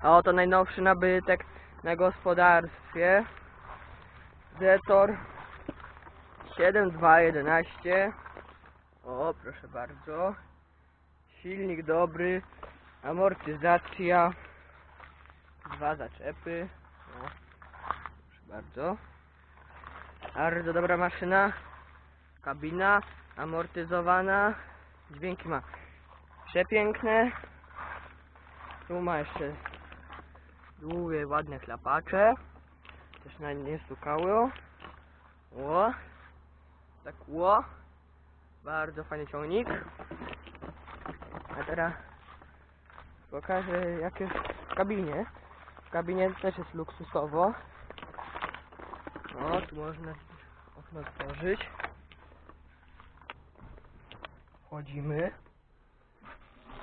A oto najnowszy nabytek na gospodarstwie. Zetor 7211. O, proszę bardzo. Silnik dobry. Amortyzacja. Dwa zaczepy. O, proszę bardzo. Bardzo dobra maszyna. Kabina amortyzowana. Dźwięki ma przepiękne. Tu ma jeszcze długie, ładne chlapacze. Też na nie stukało. Ło. Tak ło. Bardzo fajny ciągnik. A teraz pokażę jak jest w kabinie. W kabinie też jest luksusowo. O, tu można okno otworzyć. Wchodzimy.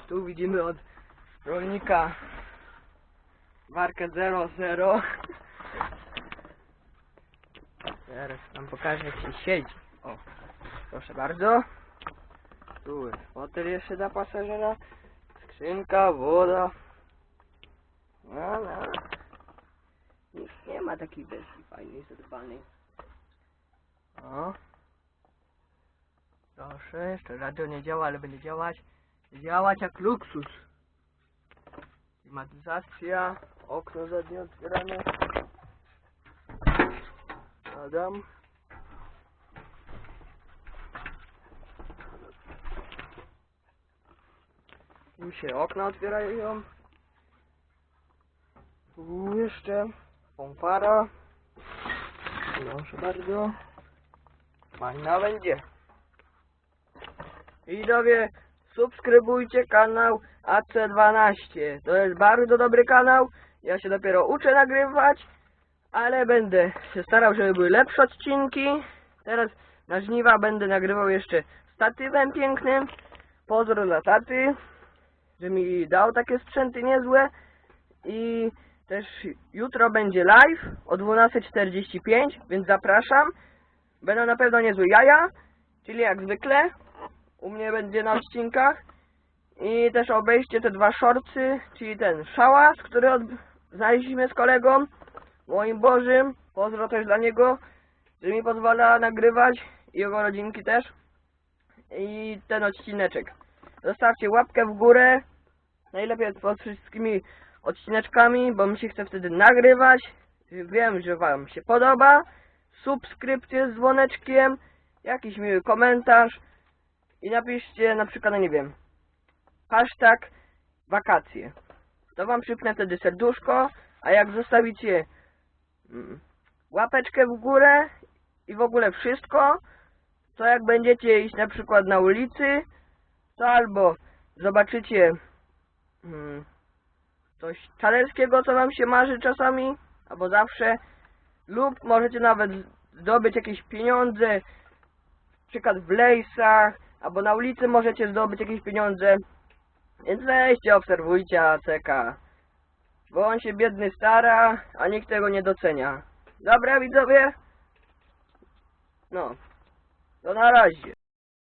Tu widzimy od rolnika markę 00. Teraz wam pokażę jak się siedzi. O, proszę bardzo. Tu jest fotel jeszcze dla pasażera. Skrzynka, woda. No, no. Nic nie ma takiej wersji fajnej, zadbanej. O. Proszę, jeszcze radio nie działa, ale będzie działać. Działać jak luksus. Klimatyzacja, okno zadnie otwierane. Adam. Tu się okna otwierają. Tu jeszcze pompara. Proszę bardzo. Fajna będzie. Widzowie, subskrybujcie kanał AC12. To jest bardzo dobry kanał. Ja się dopiero uczę nagrywać, ale będę się starał, żeby były lepsze odcinki. Teraz na żniwa będę nagrywał jeszcze statywem pięknym. Pozdro dla taty, że mi dał takie sprzęty niezłe. I też jutro będzie live o 12.45, więc zapraszam. Będą na pewno niezłe jaja, czyli jak zwykle u mnie będzie na odcinkach. I też obejście te dwa shortsy, czyli ten szałas, który znaleźliśmy z kolegą, moim Bożym. Pozdro też dla niego, że mi pozwala nagrywać i jego rodzinki też. I ten odcineczek. Zostawcie łapkę w górę. Najlepiej pod wszystkimi odcineczkami, bo mi się chce wtedy nagrywać. Wiem, że Wam się podoba. Subskrypcję z dzwoneczkiem. Jakiś miły komentarz. I napiszcie na przykład, no nie wiem, hashtag wakacje. To wam przypnę wtedy serduszko, a jak zostawicie mm, łapeczkę w górę i w ogóle wszystko, to jak będziecie iść na przykład na ulicy, to albo zobaczycie mm, coś czalerskiego, co wam się marzy czasami, albo zawsze, lub możecie nawet zdobyć jakieś pieniądze, na przykład w lejsach, albo na ulicy możecie zdobyć jakieś pieniądze. Więc weźcie, obserwujcie ACK. Bo on się biedny stara, a nikt tego nie docenia. Dobra widzowie? No. To na razie.